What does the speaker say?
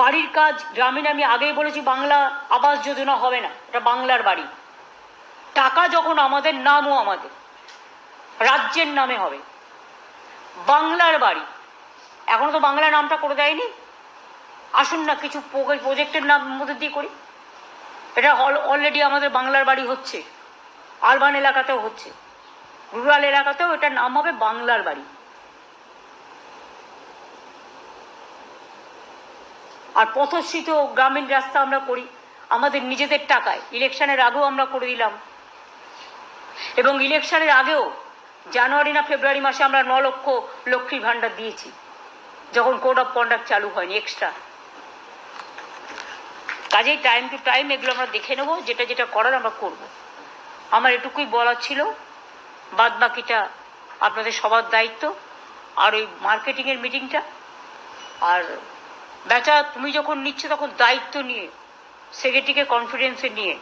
বাড়ির কাজ, গ্রামীণ আমি আগেই বলেছি, বাংলা আবাস যোজনা হবে না, এটা বাংলার বাড়ি। টাকা যখন আমাদের নামও আমাদের, রাজ্যের নামে হবে, বাংলার বাড়ি। এখনও তো বাংলা নামটা করে দেয়নি। আসুন না, কিছু প্রজেক্টের নাম মধ্যে দিয়ে করি। এটা অলরেডি আমাদের বাংলার বাড়ি হচ্ছে, আরবান এলাকাতেও হচ্ছে রুরাল এলাকাতেও এটার নাম হবে বাংলার বাড়ি। আর পথশ্রিত গ্রামীণ রাস্তা আমরা করি। আমাদের নিজেদের টাকায়। ইলেকশনের আগেও আমরা করে দিলাম। এবং ইলেকশনের আগেও জানুয়ারি না ফেব্রুয়ারি মাসে আমরা ন লক্ষ লক্ষ্মীর ভাণ্ডার দিয়েছি। যখন কোড অফ কন্ডাক্ট চালু হয়নি এক্সট্রা। কাজেই টাইম টু টাইম এগুলো আমরা দেখে নেব, যেটা যেটা করার আমরা করব। আমার এটুকুই বলার ছিল। বাদ বাকিটা আপনাদের সবার দায়িত্ব। আর ওই মার্কেটিংয়ের মিটিংটা আর বেচা তুমি যখন নিচ্ছে তখন দায়িত্ব নিয়ে সেক্রেটারিকে কনফিডেন্সে নিয়ে।